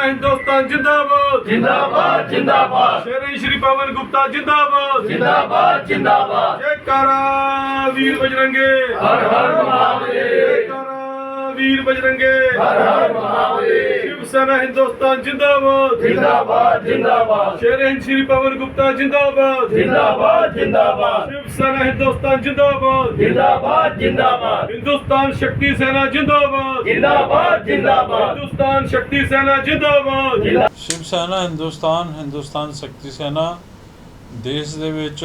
ਸੈਨਾ ਹਿੰਦੁਸਤਾਨ ਜਿੰਦਾਬਾਦ। ਜਿੰਦਾਬਾਦ ਜਿੰਦਾਬਾਦ। ਸ਼ੇਰੇ ਸ਼੍ਰੀ ਪਵਨ ਗੁਪਤਾ ਜਿੰਦਾਬਾਦ। ਜਿੰਦਾਬਾਦ ਜਿੰਦਾਬਾਦ। ਜੈਕਾਰਾ ਵੀਰ ਬਜਰੰਗੇ। ਹਰ ਹਰ ਮਹਾਦੇਵ ਜੈਕਾਰਾ ਵੀਰ ਬਜਰੰਗੇ। ਹਰ ਹਰ ਮਹਾਦੇਵ ਸ਼ਿਵ ਸੈਨਾ ਹਿੰਦੁਸਤਾਨ ਜਿੰਦਾਬਾਦ। ਜਿੰਦਾਬਾਦ ਜਿੰਦਾਬਾਦ। ਸ਼ੇਰੇ ਸ਼੍ਰੀ ਪਵਨ ਗੁਪਤਾ ਜਿੰਦਾਬਾਦ। ਜਿੰਦਾਬਾਦ ਜਿੰਦਾਬਾਦ। ਸ਼ਿਵ ਸੈਨਾ ਹਿੰਦੁਸਤਾਨ ਜਿੰਦਾਬਾਦ। ਜਿੰਦਾਬਾਦ ਜਿੰਦਾਬਾਦ। ਹਿੰਦੁਸਤਾਨ ਸ਼ਕਤੀ ਸੈਨਾ ਜਿੰਦਾਬਾਦ। ਜਿੰਦਾਬਾਦ ਜਿੰਦਾਬਾਦ। ਹਿੰਦੁਸਤਾਨ ਸ਼ਕਤੀ ਸੈਨਾ ਜਿੰਦਾਬਾਦ। ਸ਼ਿਵ ਸੈਨਾ ਹਿੰਦੁਸਤਾਨ ਹਿੰਦੁਸਤਾਨ ਸ਼ਕਤੀ ਸੈਨਾ। ਦੇਸ਼ ਦੇ ਵਿੱਚ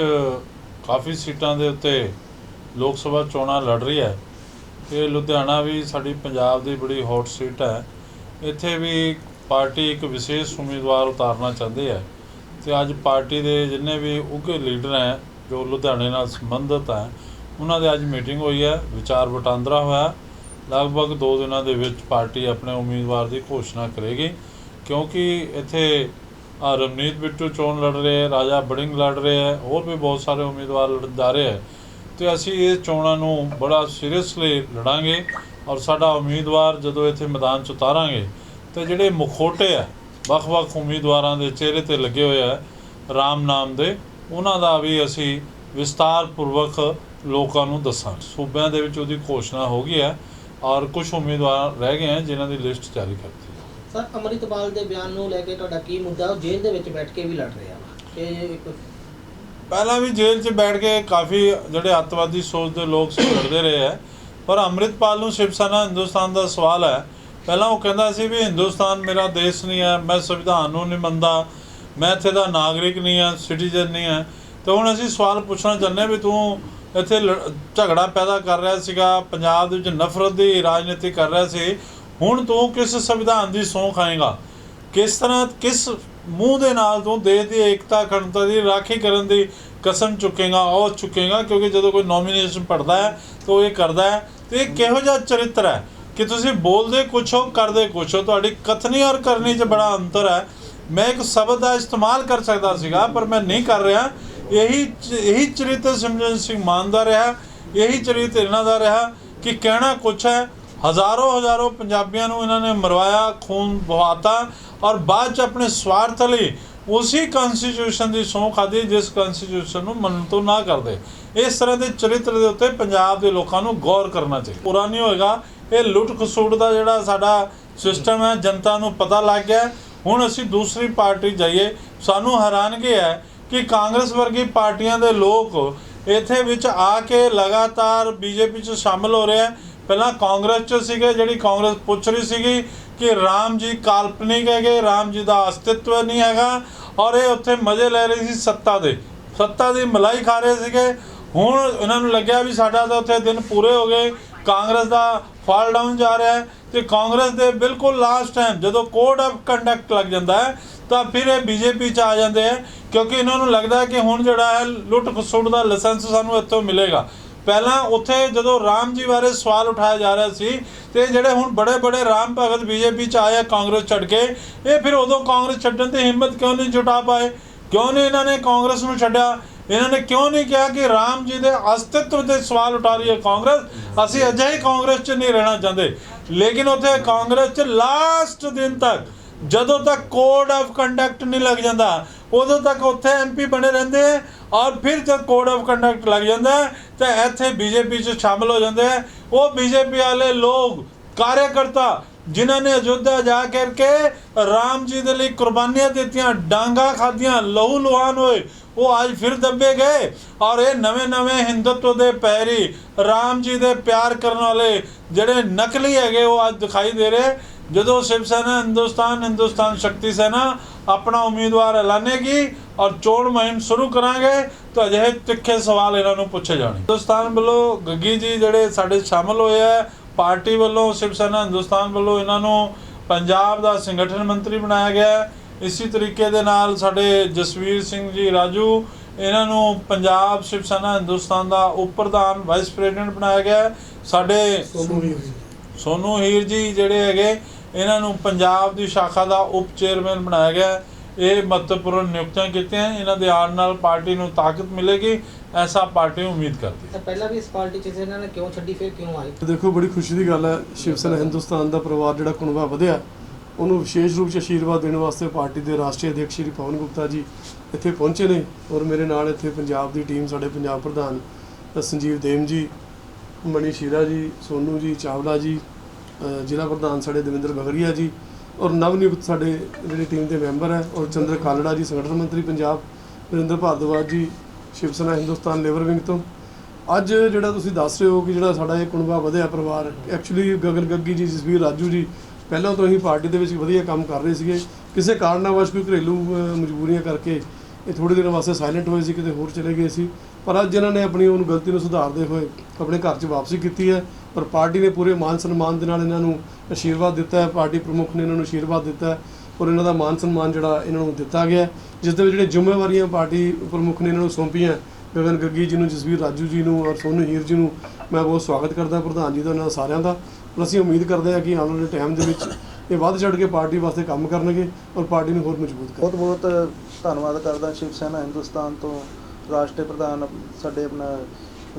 ਕਾਫੀ ਸੀਟਾਂ ਦੇ ਉੱਤੇ ਲੋਕ ਸਭਾ ਚੋਣਾਂ ਲੜ ਰਹੀ ਹੈ। ਇਹ ਲੁਧਿਆਣਾ ਵੀ ਸਾਡੀ ਪੰਜਾਬ ਦੀ ਬੜੀ ਹੌਟ ਸੀਟ ਹੈ। ਇੱਥੇ ਵੀ ਪਾਰਟੀ ਇੱਕ ਵਿਸ਼ੇਸ਼ ਉਮੀਦਵਾਰ ਉਤਾਰਨਾ ਚਾਹੁੰਦੀ ਹੈ ਤੇ ਅੱਜ ਪਾਰਟੀ ਦੇ ਜਿੰਨੇ ਵੀ ਉੱਘੇ ਲੀਡਰ ਹੈ, ਜੋ ਲੁਧਿਆਣੇ ਨਾਲ ਸੰਬੰਧਿਤ ਹੈ, ਉਹਨਾਂ ਦੇ ਅੱਜ ਮੀਟਿੰਗ ਹੋਈ ਹੈ, ਵਿਚਾਰ ਵਟਾਂਦਰਾ ਹੋਇਆ ਲਗਭਗ 2 ਦਿਨਾਂ ਦੇ ਵਿੱਚ ਪਾਰਟੀ ਆਪਣੇ ਉਮੀਦਵਾਰ ਦੀ ਘੋਸ਼ਣਾ ਕਰੇਗੀ, ਕਿਉਂਕਿ ਇੱਥੇ ਆਹ ਰਵਨੀਤ ਬਿੱਟੂ ਚੋਣ ਲੜ ਰਹੇ ਹੈ, ਰਾਜਾ ਬੜਿੰਗ ਲੜ ਰਹੇ ਹੈ, ਹੋਰ ਵੀ ਬਹੁਤ ਸਾਰੇ ਉਮੀਦਵਾਰ ਲੜ- ਜਾ ਰਹੇ ਹੈ। ਤੇ ਅਸੀਂ ਇਹ ਚੋਣਾਂ ਨੂੰ ਬੜਾ ਸੀਰੀਅਸਲੀ ਲੜਾਂਗੇ ਔਰ ਸਾਡਾ ਉਮੀਦਵਾਰ ਜਦੋਂ ਇੱਥੇ ਮੈਦਾਨ 'ਚ ਉਤਾਰਾਂਗੇ ਤੇ ਜਿਹੜੇ ਮੁਖੋਟੇ ਹੈ ਵੱਖ-ਵੱਖ ਉਮੀਦਵਾਰਾਂ ਦੇ ਚਿਹਰੇ ਤੇ ਲੱਗੇ ਹੋਏ ਹੈ ਰਾਮ ਨਾਮ ਦੇ ਉਹਨਾਂ ਦਾ ਵੀ ਅਸੀਂ ਵਿਸਤਾਰ ਪੂਰਵਕ ਲੋਕਾਂ ਨੂੰ ਦੱਸਾਂ ਸੂਬਿਆਂ ਦੇ ਵਿੱਚ ਉਹਦੀ ਘੋਸ਼ਣਾ ਹੋ ਗਈ ਹੈ ਔਰ ਕੁਝ ਉਮੀਦਵਾਰ ਰਹਿ ਗਏ ਹਨ ਜਿਨ੍ਹਾਂ ਦੀ ਲਿਸਟ ਜਾਰੀ ਕਰਤੀ ਹੈ ਸਰ ਅਮਰਿਤਪਾਲ ਦੇ ਬਿਆਨ ਨੂੰ ਲੈ ਕੇ ਤੁਹਾਡਾ ਕੀ ਮੁੱਦਾ? ਉਹ ਜੇਲ੍ਹ ਦੇ ਵਿੱਚ ਬੈਠ ਕੇ ਵੀ ਲੜ ਰਿਹਾ ਵਾ ਇਹ ਇੱਕ ਪਹਿਲਾਂ ਵੀ ਜੇਲ੍ਹ 'ਚ ਬੈਠ ਕੇ ਕਾਫੀ ਜਿਹੜੇ ਅੱਤਵਾਦੀ ਸੋਚ ਦੇ ਲੋਕ ਸੀ ਲੜਦੇ ਰਹੇ ਹੈ ਪਰ ਅੰਮ੍ਰਿਤਪਾਲ ਨੂੰ ਸ਼ਿਵ ਸੈਨਾ ਹਿੰਦੁਸਤਾਨ ਦਾ ਸਵਾਲ ਹੈ। ਪਹਿਲਾਂ ਉਹ ਕਹਿੰਦਾ ਸੀ ਵੀ ਹਿੰਦੁਸਤਾਨ ਮੇਰਾ ਦੇਸ਼ ਨਹੀਂ ਹੈ, ਮੈਂ ਸੰਵਿਧਾਨ ਨੂੰ ਨਹੀਂ ਮੰਨਦਾ, ਮੈਂ ਇੱਥੇ ਦਾ ਨਾਗਰਿਕ ਨਹੀਂ ਹਾਂ, ਸਿਟੀਜ਼ਨ ਨਹੀਂ ਹਾਂ। ਤੇ ਹੁਣ ਅਸੀਂ ਸਵਾਲ ਪੁੱਛਣਾ ਚਾਹੁੰਦੇ ਹਾਂ ਵੀ ਤੂੰ ਇੱਥੇ ਲੜ- ਝਗੜਾ ਪੈਦਾ ਕਰ ਰਿਹਾ ਸੀਗਾ, ਪੰਜਾਬ ਦੇ ਵਿੱਚ ਨਫ਼ਰਤ ਦੀ ਰਾਜਨੀਤੀ ਕਰ ਰਿਹਾ ਸੀ, ਹੁਣ ਤੂੰ ਕਿਸ ਸੰਵਿਧਾਨ ਦੀ ਸਹੁੰ ਖਾਏਗਾ ਕਿਸ ਤਰ੍ਹਾਂ, ਕਿਸ ਮੂੰਹ ਦੇ ਨਾਲ ਤੂੰ ਦੇਸ਼ ਦੀ ਏਕਤਾ, ਅਖੰਡਤਾ ਦੀ ਰਾਖੀ ਕਰਨ ਦੀ ਕਸਮ ਚੁੱਕੇਗਾ, ਉਹ ਚੁੱਕੇਗਾ, ਕਿਉਂਕਿ ਜਦੋਂ ਕੋਈ ਨੋਮੀਨੇਸ਼ਨ ਪੜਦਾ ਹੈ, ਤਾਂ ਉਹ ਇਹ ਕਰਦਾ ਹੈ। ਤੇ ਇਹ ਕਿਹੋ ਜਿਹਾ ਚਰਿੱਤਰ ਹੈ ਕਿ ਤੁਸੀਂ ਬੋਲਦੇ ਕੁਛ ਹੋ, ਕਰਦੇ ਕੁਛ ਹੋ, ਤੁਹਾਡੀ ਕਥਨੀ ਔਰ ਕਰਨੀ 'ਚ ਬੜਾ ਅੰਤਰ ਹੈ। ਮੈਂ ਇੱਕ ਸ਼ਬਦ ਦਾ ਇਸਤੇਮਾਲ ਕਰ ਸਕਦਾ ਸੀਗਾ, ਪਰ ਮੈਂ ਨਹੀਂ ਕਰ ਰਿਹਾ। ਇਹੀ ਇਹੀ ਚਰਿੱਤਰ ਸਿਮਰਨ ਸਿੰਘ ਮਾਨ ਦਾ ਰਿਹਾ, ਇਹੀ ਚਰਿੱਤਰ ਇਹਨਾਂ ਦਾ ਰਿਹਾ ਕਿ ਕਹਿਣਾ ਕੁਛ ਹੈ। ਹਜ਼ਾਰੋਂ ਹਜ਼ਾਰੋਂ ਪੰਜਾਬੀਆਂ ਨੂੰ ਇਹਨਾਂ ਨੇ ਮਰਵਾਇਆ, ਖੂਨ ਬਹਾਤਾ ਔਰ ਬਾਅਦ ਚ ਆਪਣੇ ਸਵਾਰਥ ਲਈ ਉਸੇ ਕਨਸਟੀਟਿਊਸ਼ਨ ਦੀ ਸਹੁੰ ਖਾਦੀ ਜਿਸ ਕਨਸਟੀਟਿਊਸ਼ਨ ਨੂੰ ਮੰਨਣ ਤੋਂ ਨਾ ਕਰਦੇ। ਇਸ ਤਰ੍ਹਾਂ ਦੇ ਚਰਿੱਤਰ ਦੇ ਉੱਤੇ ਪੰਜਾਬ ਦੇ ਲੋਕਾਂ ਨੂੰ ਗੌਰ ਕਰਨਾ ਚਾਹੀਦਾ। ਪੂਰਾ ਨਹੀਂ ਹੋਏਗਾ, ਇਹ ਲੁੱਟ ਖਸੂਟ ਦਾ ਜਿਹੜਾ ਸਾਡਾ ਸਿਸਟਮ ਹੈ, ਜਨਤਾ ਨੂੰ ਪਤਾ ਲੱਗ ਗਿਆ ਹੁਣ ਅਸੀਂ ਦੂਸਰੀ ਪਾਰਟੀ ਜਾਈਏ, ਸਾਨੂੰ ਹੈਰਾਨਗੀ ਹੈ ਕਿ ਕਾਂਗਰਸ ਵਰਗੀ ਪਾਰਟੀਆਂ ਦੇ ਲੋਕ ਇੱਥੇ ਵਿੱਚ ਆ ਕੇ ਲਗਾਤਾਰ ਬੀਜੇਪੀ 'ਚ ਸ਼ਾਮਲ ਹੋ ਰਹੇ ਹੈ। ਪਹਿਲਾਂ ਕਾਂਗਰਸ 'ਚ ਸੀਗੇ, ਜਿਹੜੀ ਕਾਂਗਰਸ ਪੁੱਛ ਰਹੀ ਸੀਗੀ ਕਿ ਰਾਮ ਜੀ ਕਾਲਪਨਿਕ ਹੈਗੇ ਰਾਮ ਜੀ ਦਾ ਅਸਤਿਤਵ ਨਹੀਂ ਹੈਗਾ ਔਰ ਇਹ ਉੱਥੇ ਮਜ਼ੇ ਲੈ ਰਹੇ ਸੀ ਸੱਤਾ ਦੇ। ਸੱਤਾ ਦੀ ਮਲਾਈ ਖਾ ਰਹੇ ਸੀਗੇ। ਹੁਣ ਇਹਨਾਂ ਨੂੰ ਲੱਗਿਆ ਵੀ ਸਾਡਾ ਤਾਂ ਉੱਥੇ ਦਿਨ ਪੂਰੇ ਹੋ ਗਏ। ਕਾਂਗਰਸ ਦਾ ਫਾਲ ਡਾਊਨ ਜਾ ਰਿਹਾ ਹੈ ਤੇ ਕਾਂਗਰਸ ਦੇ ਬਿਲਕੁਲ ਲਾਸਟ ਟਾਈਮ ਜਦੋਂ ਕੋਡ ਆਫ ਕੰਡਕਟ ਲੱਗ ਜਾਂਦਾ ਹੈ, ਤਾਂ ਫਿਰ ਇਹ ਬੀਜੇਪੀ ਚ ਆ ਜਾਂਦੇ ਹੈ, ਕਿਉਂਕਿ ਇਹਨਾਂ ਨੂੰ ਲੱਗਦਾ ਕਿ ਹੁਣ ਜਿਹੜਾ ਹੈ ਲੁੱਟ ਖਸੁੱਟ ਦਾ ਲਾਇਸੈਂਸ ਸਾਨੂੰ ਇੱਥੋਂ ਮਿਲੇਗਾ। ਪਹਿਲਾਂ ਉੱਥੇ ਜਦੋਂ ਰਾਮ ਜੀ ਬਾਰੇ ਸਵਾਲ ਉਠਾਇਆ ਜਾ ਰਿਹਾ ਸੀ ਤੇ ਜਿਹੜੇ ਹੁਣ ਬੜੇ ਬੜੇ ਰਾਮ ਭਗਤ ਬੀਜੇਪੀ ਚ ਆਏ ਆ, ਕਾਂਗਰਸ ਛੱਡ ਕੇ, ਇਹ ਫਿਰ ਉਦੋਂ ਕਾਂਗਰਸ ਛੱਡਣ ਦੀ ਹਿੰਮਤ ਕਿਉਂ ਨਹੀਂ ਜੁਟਾ ਪਾਏ? ਕਿਉਂ ਨਹੀਂ ਇਹਨਾਂ ਨੇ ਕਾਂਗਰਸ ਨੂੰ ਛੱਡਿਆ? ਇਹਨਾਂ ਨੇ ਕਿਉਂ ਨਹੀਂ ਕਿਹਾ ਕਿ ਰਾਮ ਜੀ ਦੇ ਅਸਤਿਤਵ ਦੇ ਸਵਾਲ ਉਠਾ ਰਹੀ ਹੈ ਕਾਂਗਰਸ? ਅਸੀਂ ਅਜਿਹੀ ਕਾਂਗਰਸ 'ਚ ਨਹੀਂ ਰਹਿਣਾ ਚਾਹੁੰਦੇ। ਲੇਕਿਨ ਉੱਥੇ ਕਾਂਗਰਸ 'ਚ ਲਾਸਟ ਦਿਨ ਤੱਕ ਜਦੋਂ ਤੱਕ ਕੋਡ ਆਫ ਕੰਡਕਟ ਨਹੀਂ ਲੱਗ ਜਾਂਦਾ ਉਦੋਂ ਤੱਕ ਉੱਥੇ ਐਮਪੀ ਬਣੇ ਰਹਿੰਦੇ ਹੈ ਔਰ ਫਿਰ ਜਦ ਕੋਡ ਆਫ ਕੰਡਕਟ ਲੱਗ ਜਾਂਦਾ ਤਾਂ ਇੱਥੇ ਬੀਜੇਪੀ 'ਚ ਸ਼ਾਮਲ ਹੋ ਜਾਂਦੇ ਹੈ ਉਹ ਬੀਜੇਪੀ ਵਾਲੇ ਲੋਕ ਕਾਰਜਕਰਤਾ ਜਿਨ੍ਹਾਂ ਨੇ ਅਯੁੱਧਿਆ ਜਾ ਕਰਕੇ ਰਾਮ ਜੀ ਦੇ ਲਈ ਕੁਰਬਾਨੀਆਂ ਦਿੱਤੀਆਂ, ਡਾਂਗਾ ਖਾਧੀਆਂ, ਲਹੂ ਲੁਹਾਨ ਹੋਏ, ਉਹ ਅੱਜ ਫਿਰ ਦੱਬੇ ਗਏ। ਔਰ ਇਹ ਨਵੇਂ ਨਵੇਂ ਹਿੰਦੂਤਵ ਦੇ ਪੈਰੀ, ਰਾਮ ਜੀ ਦੇ ਪਿਆਰ ਕਰਨ ਵਾਲੇ ਜਿਹੜੇ ਨਕਲੀ ਹੈਗੇ, ਉਹ ਅੱਜ ਦਿਖਾਈ ਦੇ ਰਹੇ। ਜਦੋਂ ਸ਼ਿਵ ਸੈਨਾ, ਹਿੰਦੁਸਤਾਨ ਹਿੰਦੁਸਤਾਨ ਸ਼ਕਤੀ ਸੈਨਾ ਆਪਣਾ ਉਮੀਦਵਾਰ ਐਲਾਨੇਗੀ ਔਰ ਚੋਣ ਮੁਹਿੰਮ ਸ਼ੁਰੂ ਕਰਾਂਗੇ ਤਾਂ ਅਜਿਹੇ ਤਿੱਖੇ ਸਵਾਲ ਇਹਨਾਂ ਨੂੰ ਪੁੱਛੇ ਜਾਣੇ। ਹਿੰਦੁਸਤਾਨ ਵੱਲੋਂ ਗੱਗੀ ਜੀ ਜਿਹੜੇ ਸਾਡੇ ਸ਼ਾਮਲ ਹੋਏ ਆ ਪਾਰਟੀ ਵੱਲੋਂ ਸ਼ਿਵ ਸੈਨਾ ਹਿੰਦੁਸਤਾਨ ਵੱਲੋਂ ਇਹਨਾਂ ਨੂੰ ਪੰਜਾਬ ਦਾ ਸੰਗਠਨ ਮੰਤਰੀ ਬਣਾਇਆ ਗਿਆ ਇਸੇ ਤਰੀਕੇ ਦੇ ਨਾਲ ਸਾਡੇ ਜਸਵੀਰ ਸਿੰਘ ਜੀ ਰਾਜੂ ਇਹਨਾਂ ਨੂੰ ਪੰਜਾਬ ਸ਼ਿਵ ਸੈਨਾ ਹਿੰਦੁਸਤਾਨ ਦਾ ਉਪ ਪ੍ਰਧਾਨ ਵਾਈਸ ਪ੍ਰੈਜ਼ੀਡੈਂਟ ਬਣਾਇਆ ਗਿਆ ਸਾਡੇ ਸੋਨੂ ਹੀਰ ਜੀ ਜਿਹੜੇ ਹੈਗੇ ਇਹਨਾਂ ਨੂੰ ਪੰਜਾਬ ਦੀ ਸ਼ਾਖਾ ਦਾ ਉਪ ਚੇਅਰਮੈਨ ਬਣਾਇਆ ਗਿਆ। ਇਹ ਮਹੱਤਵਪੂਰਨ ਨਿਯੁਕਤੀਆਂ ਕੀਤੀਆਂ ਇਹਨਾਂ ਦੇ ਆਉਣ ਨਾਲ ਪਾਰਟੀ ਨੂੰ ਤਾਕਤ ਮਿਲੇਗੀ ਐਸਾ ਪਾਰਟੀ ਉਮੀਦ ਕਰਦੀ ਹੈ। ਪਹਿਲਾਂ ਵੀ ਇਸ ਪਾਰਟੀ 'ਚ ਸੀ ਇਹਨਾਂ ਨੇ ਕਿਉਂ ਛੱਡੀ ਫਿਰ ਕਿਉਂ ਆਏ? ਦੇਖੋ ਬੜੀ ਖੁਸ਼ੀ ਦੀ ਗੱਲ ਹੈ ਸ਼ਿਵ ਸੈਨਾ ਹਿੰਦੁਸਤਾਨ ਦਾ ਪਰਿਵਾਰ ਜਿਹੜਾ ਕੁਣਵਾ ਵਧਿਆ ਉਹਨੂੰ ਵਿਸ਼ੇਸ਼ ਰੂਪ 'ਚ ਆਸ਼ੀਰਵਾਦ ਦੇਣ ਵਾਸਤੇ ਪਾਰਟੀ ਦੇ ਰਾਸ਼ਟਰੀ ਅਧਿਕਸ਼ ਸ਼੍ਰੀ ਪਵਨ ਗੁਪਤਾ ਜੀ ਇੱਥੇ ਪਹੁੰਚੇ ਨੇ ਔਰ ਮੇਰੇ ਨਾਲ ਇੱਥੇ ਪੰਜਾਬ ਦੀ ਟੀਮ ਸਾਡੇ ਪੰਜਾਬ ਪ੍ਰਧਾਨ ਸੰਜੀਵ ਦੇਮ ਜੀ ਮਣੀ ਸ਼ੀਰਾ ਜੀ ਸੋਨੂ ਜੀ ਚਾਵਲਾ ਜੀ ਜ਼ਿਲ੍ਹਾ ਪ੍ਰਧਾਨ ਸਾਡੇ ਦਵਿੰਦਰ ਬਗਰੀਆ ਜੀ ਔਰ ਨਵਨਿਯੁਕਤ ਸਾਡੇ ਜਿਹੜੀ ਟੀਮ ਦੇ ਮੈਂਬਰ ਹੈ ਔਰ ਚੰਦਰ ਖਾਲੜਾ ਜੀ, ਸੰਗਠਨ ਮੰਤਰੀ ਪੰਜਾਬ, ਨਰਿੰਦਰ ਭਾਰਦਵਾਜ ਜੀ, ਸ਼ਿਵ ਸੈਨਾ ਹਿੰਦੁਸਤਾਨ ਲੇਬਰ ਵਿੰਗ ਤੋਂ। ਅੱਜ ਜਿਹੜਾ ਤੁਸੀਂ ਦੱਸ ਰਹੇ ਹੋ ਕਿ ਜਿਹੜਾ ਸਾਡਾ ਇਹ ਕੁਣਬਾ ਵਧਿਆ ਪਰਿਵਾਰ ਐਕਚੁਅਲੀ ਗਗਨ ਗੱਗੀ ਜੀ, ਜਸਵੀਰ ਰਾਜੂ ਜੀ, ਪਹਿਲਾਂ ਤੋਂ ਹੀ ਪਾਰਟੀ ਦੇ ਵਿੱਚ ਵਧੀਆ ਕੰਮ ਕਰ ਰਹੇ ਸੀਗੇ। ਕਿਸੇ ਕਾਰਨਾਂ ਕਾਰਨਾਵਸ਼ ਕੋਈ ਘਰੇਲੂ ਮਜਬੂਰੀਆਂ ਕਰਕੇ ਇਹ ਥੋੜੇ ਦਿਨ ਵਾਸਤੇ ਸਾਇਲੈਂਟ ਹੋਏ ਸੀ, ਕਿਤੇ ਹੋਰ ਚਲੇ ਗਏ ਸੀ। ਪਰ ਅੱਜ ਇਹਨਾਂ ਨੇ ਆਪਣੀ ਉਹਨੂੰ ਗਲਤੀ ਨੂੰ ਸੁਧਾਰਦੇ ਹੋਏ ਆਪਣੇ ਘਰ 'ਚ ਵਾਪਸੀ ਕੀਤੀ ਹੈ, ਪਰ ਪਾਰਟੀ ਨੇ ਪੂਰੇ ਮਾਨ ਸਨਮਾਨ ਦੇ ਨਾਲ ਇਹਨਾਂ ਨੂੰ ਆਸ਼ੀਰਵਾਦ ਦਿੱਤਾ ਹੈ, ਪਾਰਟੀ ਪ੍ਰਮੁੱਖ ਨੇ ਇਹਨਾਂ ਨੂੰ ਆਸ਼ੀਰਵਾਦ ਦਿੱਤਾ ਹੈ ਔਰ ਇਹਨਾਂ ਦਾ ਮਾਨ ਸਨਮਾਨ ਜਿਹੜਾ ਇਹਨਾਂ ਨੂੰ ਦਿੱਤਾ ਗਿਆ ਜਿਸ ਦੇ ਵਿੱਚ ਜਿਹੜੇ ਜ਼ਿੰਮੇਵਾਰੀਆਂ ਪਾਰਟੀ ਪ੍ਰਮੁੱਖ ਨੇ ਇਹਨਾਂ ਨੂੰ ਸੌਂਪੀਆਂ ਗਗਨ ਗੱਗੀ ਜੀ ਨੂੰ, ਜਸਵੀਰ ਰਾਜੂ ਜੀ ਨੂੰ ਔਰ ਸੋਨੂ ਹੀਰ ਜੀ ਨੂੰ ਮੈਂ ਬਹੁਤ ਸਵਾਗਤ ਕਰਦਾ, ਪ੍ਰਧਾਨ ਜੀ ਦਾ ਇਹਨਾਂ ਦਾ ਸਾਰਿਆਂ ਦਾ। ਔਰ ਅਸੀਂ ਉਮੀਦ ਕਰਦੇ ਹਾਂ ਕਿ ਆਉਣ ਵਾਲੇ ਟਾਈਮ ਦੇ ਵਿੱਚ ਇਹ ਵੱਧ ਚੜ੍ਹ ਕੇ ਪਾਰਟੀ ਵਾਸਤੇ ਕੰਮ ਕਰਨਗੇ ਔਰ ਪਾਰਟੀ ਨੂੰ ਹੋਰ ਮਜ਼ਬੂਤ ਕਰਨਗੇ ਬਹੁਤ ਬਹੁਤ ਧੰਨਵਾਦ ਕਰਦਾ ਸ਼ਿਵ ਸੈਨਾ ਹਿੰਦੁਸਤਾਨ ਤੋਂ। ਰਾਸ਼ਟਰੀ ਪ੍ਰਧਾਨ ਸਾਡੇ ਆਪਣਾ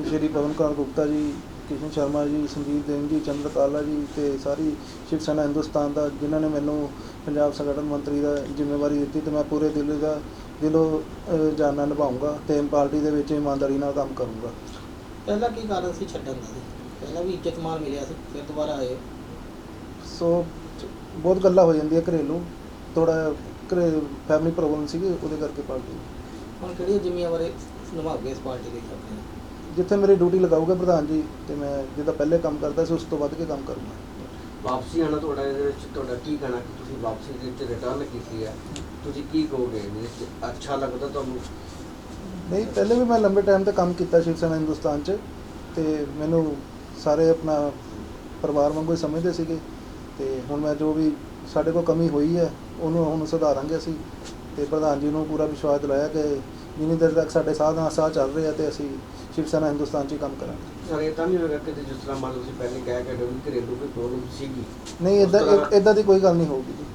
ਸ਼੍ਰੀ ਪਵਨ ਕੁਮਾਰ ਗੁਪਤਾ ਜੀ ਕਿਸ਼ਨ ਸ਼ਰਮਾ ਜੀ ਸੰਜੀਵ ਦੇਵ ਜੀ ਚੰਦਰ ਕਾਲਾ ਜੀ ਤੇ ਸਾਰੀ ਸ਼ਿਵ ਸੈਨਾ ਹਿੰਦੁਸਤਾਨ ਦਾ ਜਿਨ੍ਹਾਂ ਨੇ ਮੈਨੂੰ ਪੰਜਾਬ ਸੰਗਠਨ ਮੰਤਰੀ ਦਾ ਜ਼ਿੰਮੇਵਾਰੀ ਦਿੱਤੀ ਤੇ ਮੈਂ ਪੂਰੇ ਦਿਲ ਦਾ ਦਿਲੋਂ ਜਾਨਾ ਨਿਭਾਉਂਗਾ ਤੇ ਪਾਰਟੀ ਦੇ ਵਿੱਚ ਇਮਾਨਦਾਰੀ ਨਾਲ ਕੰਮ ਕਰੂੰਗਾ ਪਹਿਲਾਂ ਕੀ ਕਾਰਨ ਸੀ ਛੱਡਣ ਦਾ ਪਹਿਲਾਂ ਵੀ ਇੱਜ਼ਤ ਮਾਨ ਮਿਲਿਆ ਸੀ ਫਿਰ ਦੁਬਾਰਾ ਆਏ। ਸੋ ਬਹੁਤ ਗੱਲਾਂ ਹੋ ਜਾਂਦੀਆਂ ਘਰੇਲੂ ਥੋੜਾ ਘਰੇ ਫੈਮਿਲੀ ਪ੍ਰੋਬਲਮ ਸੀਗੀ ਉਹਦੇ ਕਰਕੇ ਪਾਰਟੀ ਹੁਣ ਕਿਹੜੀਆਂ ਜ਼ਿੰਮੇਵਾਰੀ ਨਿਭਾਓਗੇ ਇਸ ਪਾਰਟੀ ਲਈ ਆਪਣੇ ਜਿੱਥੇ ਮੇਰੀ ਡਿਊਟੀ ਲਗਾਊਗਾ ਪ੍ਰਧਾਨ ਜੀ ਤੇ ਮੈਂ ਜਿੱਦਾਂ ਪਹਿਲੇ ਕੰਮ ਕਰਦਾ ਸੀ ਉਸ ਤੋਂ ਵੱਧ ਕੇ ਕੰਮ ਕਰੂੰਗਾ। ਵਾਪਸੀ ਆਣਾ ਤੁਹਾਡਾ ਇਹਦੇ ਵਿੱਚ ਤੁਹਾਡਾ ਕੀ ਕਹਿਣਾ ਕਿ ਤੁਸੀਂ ਵਾਪਸੀ ਦੇ ਵਿੱਚ ਰਿਟਰਨ ਕੀਤੀ ਹੈ? ਤੁਸੀਂ ਕੀ ਕਹੋਗੇ ਇਹਦੇ ਵਿੱਚ? ਅੱਛਾ ਲੱਗਦਾ ਤੁਹਾਨੂੰ? ਨਹੀਂ ਪਹਿਲੇ ਵੀ ਮੈਂ ਲੰਬੇ ਟਾਈਮ ਤੇ ਕੰਮ ਕੀਤਾ ਸ਼ਿਵ ਸੈਨਾ ਹਿੰਦੁਸਤਾਨ 'ਚ ਤੇ ਮੈਨੂੰ ਸਾਰੇ ਆਪਣਾ ਪਰਿਵਾਰ ਵਾਂਗੂ ਹੀ ਸਮਝਦੇ ਸੀਗੇ। ਤੇ ਹੁਣ ਮੈਂ ਜੋ ਵੀ ਸਾਡੇ ਕੋਲ ਕਮੀ ਹੋਈ ਹੈ ਉਹਨੂੰ ਹੁਣ ਸੁਧਾਰਾਂਗੇ ਅਸੀਂ। ਤੇ ਪ੍ਰਧਾਨ ਜੀ ਨੂੰ ਪੂਰਾ ਵਿਸ਼ਵਾਸ ਦਿਲਾਇਆ ਕਿ ਜਿੰਨੀ ਦੇਰ ਤੱਕ ਸਾਡੇ ਸਾਥ ਨਾਲ ਸਾਥ ਚੱਲ ਰਹੇ ਆ ਤੇ ਅਸੀਂ ਸ਼ਿਵ ਸੈਨਾ ਹਿੰਦੁਸਤਾਨ 'ਚ ਹੀ ਕੰਮ ਕਰਾਂਗੇ। ਸਰ ਇਹ ਤਾਂ ਨਹੀਂ ਹੋਏਗਾ ਕਿ ਜਿਸ ਤਰ੍ਹਾਂ ਮੰਨ ਲਓ ਤੁਸੀਂ ਪਹਿਲੇ ਕਹਿ ਕੇ ਵੀ ਘਰੇਲੂ ਕੋਈ ਪ੍ਰੋਬਲਮ ਸੀਗੀ। ਨਹੀਂ ਇਦਾਂ ਇਦਾਂ ਦੀ ਕੋਈ ਗੱਲ ਨਹੀਂ ਹੋਊਗੀ ਜੀ।